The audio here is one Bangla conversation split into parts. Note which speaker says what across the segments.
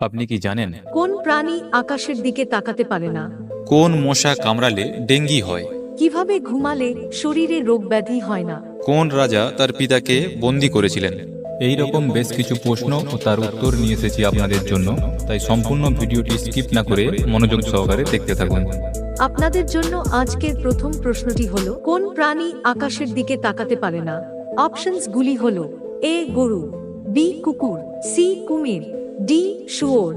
Speaker 1: আপনি কি জানেন?
Speaker 2: কোন প্রাণী আকাশের দিকে তাকাতে পারে না?
Speaker 1: কোন মশা কামড়ালে ডেঙ্গি হয়?
Speaker 2: কীভাবে ঘুমালে শরীরে রোগ ব্যাধি হয় না?
Speaker 1: কোন রাজা তার পিতাকে বন্দি করেছিলেন?
Speaker 3: এই রকম বেশ কিছু প্রশ্ন ও তার উত্তর নিয়ে এসেছি আপনাদের জন্য তাই সম্পূর্ণ ভিডিওটি স্কিপ না করে মনোযোগ সহকারে দেখতে থাকুন।
Speaker 2: আপনাদের জন্য আজকের প্রথম প্রশ্নটি হলো কোন প্রাণী আকাশের দিকে তাকাতে পারে না? অপশনস গুলি হলো এ গরু বি কুকুর সি কুমির ডি শুয়োর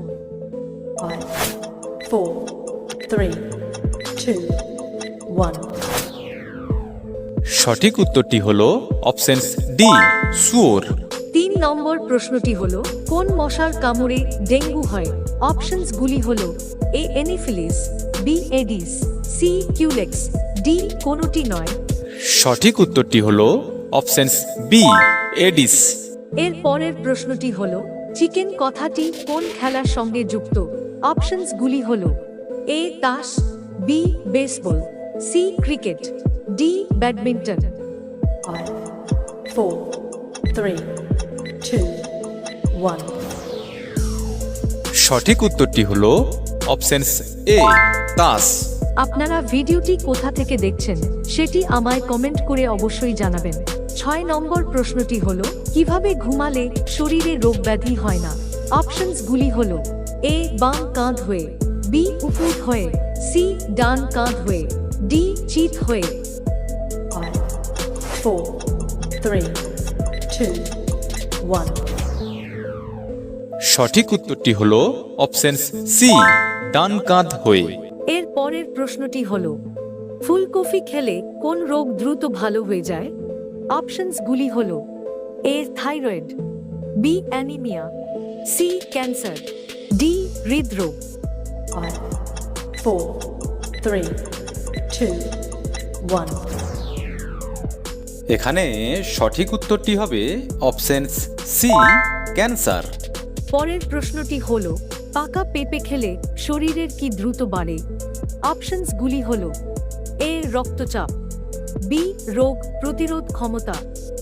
Speaker 4: Five, four, three, two, one.
Speaker 1: সঠিক উত্তরটি হল অপশনস ডি সুয়োর
Speaker 2: তিন নম্বর প্রশ্নটি হল কোন মশার কামড়ে ডেঙ্গু হয়? অপশনস গুলি হলো A Anopheles B Aedes C Culex D কোনটি নয়।
Speaker 1: সঠিক উত্তরটি হল অপশনস বি এডিস।
Speaker 2: এর পরের প্রশ্নটি হলো চিকেন কথাটি কোন খেলার সঙ্গে যুক্ত? অপশনস গুলি হলো এ তাস B baseball C cricket D badminton.
Speaker 4: four, three, two,
Speaker 1: সঠিক উত্তরটি হল অপশনস এ তাস।
Speaker 2: আপনারা ভিডিওটি কোথা থেকে দেখছেন সেটি আমায় কমেন্ট করে অবশ্যই জানাবেন। ছয় নম্বর প্রশ্নটি হল কীভাবে ঘুমালে শরীরে রোগ ব্যাধি হয় না? অপশনস গুলি হলো এ বাম কাঁধ হয়ে বি উপুর হয়ে সি ডান কাঁধ হয়ে ডি চিত হয়ে।
Speaker 4: Five, four, three, two, one.
Speaker 1: সঠিক উত্তরটি হলো অপশনস সি ডান কাঁধ হয়ে।
Speaker 2: এর পরের প্রশ্নটি হলো ফুলকপি খেলে কোন রোগ দ্রুত ভালো হয়ে যায়? অপশনস হল A thyroid B anaemia C cancer D হৃদরোগ।
Speaker 4: Five, four, three, two, one.
Speaker 1: এখানে সঠিক উত্তরটি হবে অপশনস সি ক্যান্সার।
Speaker 2: পরের প্রশ্নটি হল পাকা পেঁপে খেলে শরীরের কি দ্রুত বাড়ে? অপশনস হল এ রক্তচাপ বি রোগ প্রতিরোধ ক্ষমতা।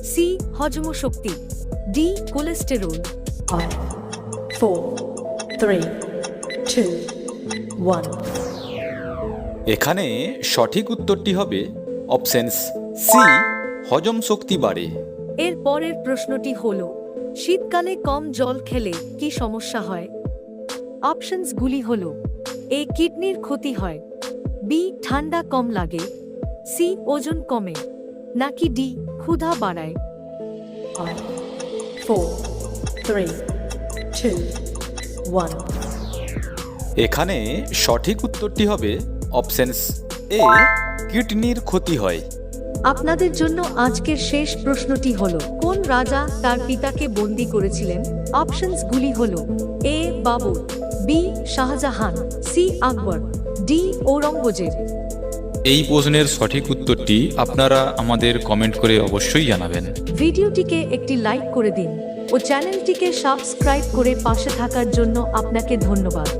Speaker 2: সি হজম শক্তি। D cholesterol.
Speaker 4: Five, four, three, two,
Speaker 1: এখানে সঠিক উত্তরটি হবে অপশনস সি হজম শক্তি বাড়ে।
Speaker 2: এর পরের প্রশ্নটি হল শীতকালে কম জল খেলে কি সমস্যা হয়? অপশনস হল হলো এ কিডনির ক্ষতি হয় বি ঠান্ডা কম লাগে সি ওজন কমে নাকি ডি ক্ষুধা বাড়ায়?
Speaker 1: এখানে সঠিক উত্তরটি হবে অপশনস এ কিডনির ক্ষতি হয়।
Speaker 2: আপনাদের জন্য আজকের শেষ প্রশ্নটি হল কোন রাজা তার পিতাকে বন্দি করেছিলেন? অপশনস গুলি হলো A Babur B Shahjahan C Akbar D Aurangzeb.
Speaker 1: এই প্রশ্নের সঠিক উত্তরটি আপনারা আমাদের কমেন্ট করে অবশ্যই জানাবেন।
Speaker 2: ভিডিওটিকে একটি লাইক করে দিন ও চ্যানেলটিকে সাবস্ক্রাইব করে পাশে থাকার জন্য আপনাকে ধন্যবাদ।